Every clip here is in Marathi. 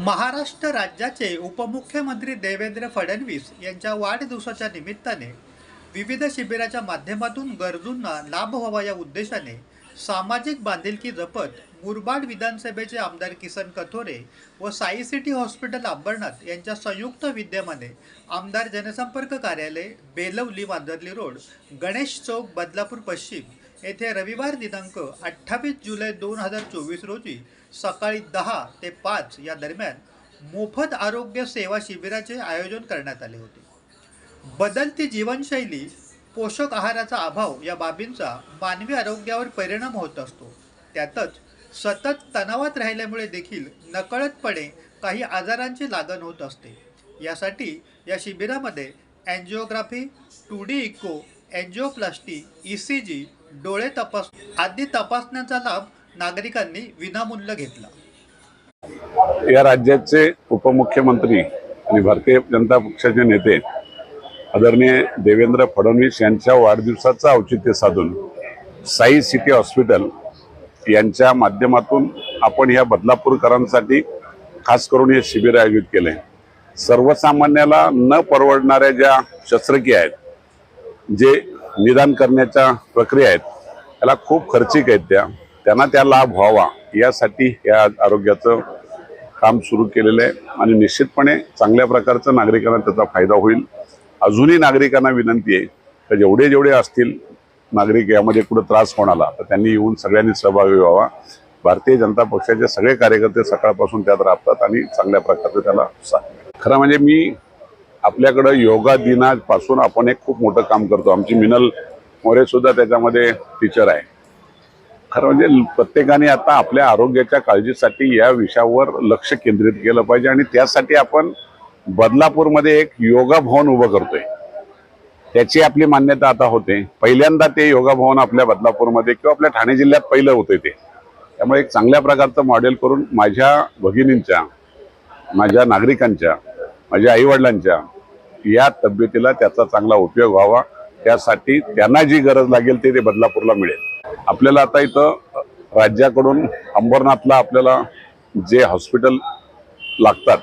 महाराष्ट्र राज्याचे उपमुख्यमंत्री देवेंद्र फडणवीस यांच्या वाढदिवसाच्या निमित्ताने विविध शिबिराच्या माध्यमातून गरजूंना लाभ व्हावा या उद्देशाने सामाजिक बांधिलकी जपत मुरबाड विधानसभेचे आमदार किसन कथोरे व साई सिटी हॉस्पिटल अंबरनाथ यांच्या संयुक्त विद्यमाने आमदार जनसंपर्क कार्यालय बेलवली वांदरली रोड गणेश चौक बदलापूर पश्चिम येथे रविवार दिनांक अठ्ठावीस जुलै दोन हजार चोवीस रोजी सकाळी दहा ते पाच या दरम्यान मोफत आरोग्य सेवा शिबिराचे आयोजन करण्यात आले होते. बदलती जीवनशैली पोषक आहाराचा अभाव या बाबींचा मानवी आरोग्यावर परिणाम होत असतो. त्यातच सतत तणावात राहिल्यामुळे देखील नकळतपणे काही आजारांची लागण होत असते. यासाठी या शिबिरामध्ये angiography two D echo angioplasty E C G डोळे तपास आदी तपासण्याचा लाभ नागरिकांनी विनामूल्य घेतला. या राज्याचे उपमुख्यमंत्री आणि भारतीय जनता पक्षाचे नेते आदरणीय देवेंद्र फडणवीस यांच्या वाढदिवसाचं औचित्य साधून साई सिटी हॉस्पिटल यांच्या माध्यमातून आपण या बदलापूरकरांसाठी खास करून हे शिबिर आयोजित केले. सर्वसामान्याला न परवडणाऱ्या ज्या शस्त्रक्रिया आहेत जे निदान करण्याच्या प्रक्रिया आहेत त्याला खूप खर्चिक आहेत त्या. त्यांना त्या लाभ व्हावा यासाठी या आरोग्याचं काम सुरू केलेलं आहे आणि निश्चितपणे चांगल्या प्रकारचं नागरिकांना त्याचा फायदा होईल. अजूनही नागरिकांना विनंती आहे तर जेवढे जेवढे असतील नागरिक यामध्ये कुठं त्रास होणाला तर त्यांनी येऊन सगळ्यांनी सहभागी व्हावा. भारतीय जनता पक्षाचे सगळे कार्यकर्ते सकाळपासून त्यात राबतात आणि चांगल्या प्रकारचं त्याला खरं म्हणजे मी आपल्याकडं योगा दिनापासून आपण एक खूप मोठं काम करतो. आमची मिनल मोरे सुद्धा त्याच्यामध्ये टीचर आहे. खरं म्हणजे प्रत्येकाने आता आपल्या आरोग्याच्या काळजीसाठी या विषयावर लक्ष केंद्रित केलं पाहिजे आणि त्यासाठी आपण बदलापूरमध्ये एक योगा भवन उभं करतोय. त्याची आपली मान्यता आता होते. पहिल्यांदा ते योगा भवन आपल्या बदलापूरमध्ये किंवा आपल्या ठाणे जिल्ह्यात पहिलं होते ते. त्यामुळे एक चांगल्या प्रकारचं मॉडेल करून माझ्या भगिनींच्या माझ्या नागरिकांच्या माझ्या आईवडिलांच्या या तब्येतीला त्याचा चांगला उपयोग व्हावा. त्यासाठी त्यांना जी गरज लागेल ते ते बदलापूरला मिळेल. आपल्याला आता इथं राज्याकडून अंबरनाथला आपल्याला जे हॉस्पिटल लागतात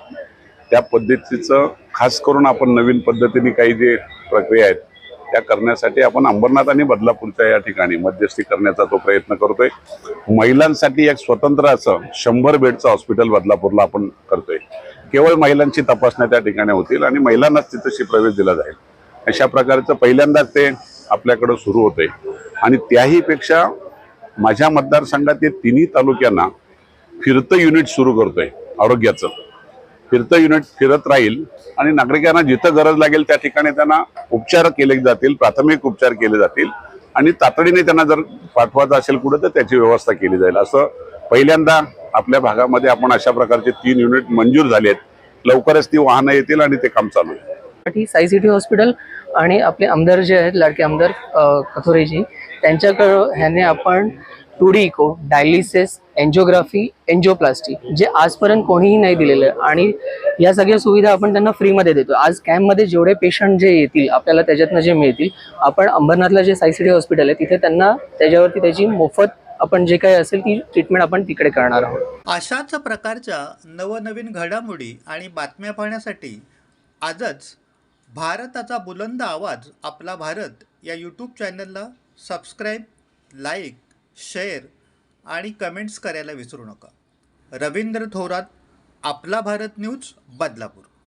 त्या पद्धतीचं खास करून आपण नवीन पद्धतीने काही जे प्रक्रिया आहेत त्या करण्यासाठी आपण अंबरनाथ आणि बदलापूरच्या या ठिकाणी मध्यस्थी करण्याचा तो प्रयत्न करतोय. महिलांसाठी एक स्वतंत्र असं शंभर बेडचं हॉस्पिटल बदलापूरला आपण करतोय. केवळ महिलांची तपासण्या त्या ठिकाणी होतील आणि महिलांनाच तिथंशी प्रवेश दिला जाईल. अशा प्रकारचं पहिल्यांदाच ते आपल्याकडं सुरू होतंय. आणि त्याहीपेक्षा माझ्या माझ्या मतदारसंघातील तिन्ही तालुक्यांना फिरतं युनिट सुरू करतोय आरोग्याचं. फिरतं युनिट फिरत राहील आणि नागरिकांना जिथं गरज लागेल त्या ठिकाणी त्यांना उपचार केले जातील प्राथमिक उपचार केले जातील आणि तातडीने त्यांना जर पाठवायचं असेल कुठं तर त्याची व्यवस्था केली जाईल. असं पहिल्यांदा आपल्या भागामध्ये आपण अशा प्रकारचे तीन युनिट मंजूर झाले आहेत लवकरच ती वाहनं येतील आणि ते काम चालू आहे. साठी साई सिटी हॉस्पिटल आणि आपले आमदार जे आहेत लाडके आमदार कथोरेजी त्यांच्याकडं ह्याने आपण two D echo dialysis angiography angioplasty जे आजपर्यंत कोणीही नाही दिलेलं आणि या सगळ्या सुविधा आपण त्यांना फ्रीमध्ये देतो. आज कॅम्पमध्ये जेवढे पेशंट जे येतील आपल्याला त्याच्यातनं जे मिळतील आपण अंबरनाथला जे साई सिटी हॉस्पिटल आहे तिथे त्यांना त्याच्यावरती त्याची मोफत आपण जे काही असेल ती ट्रीटमेंट आपण तिकडे करणार आहोत. अशाच प्रकारच्या नवनवीन घडामोडी आणि बातम्या पाहण्यासाठी आजच भारताचा बुलंद आवाज आपला भारत या यूट्यूब चॅनलला सबस्क्राईब लाईक शेअर आणि कमेंट्स करायला विसरू नका. रवींद्र थोरात आपला भारत न्यूज बदलापूर.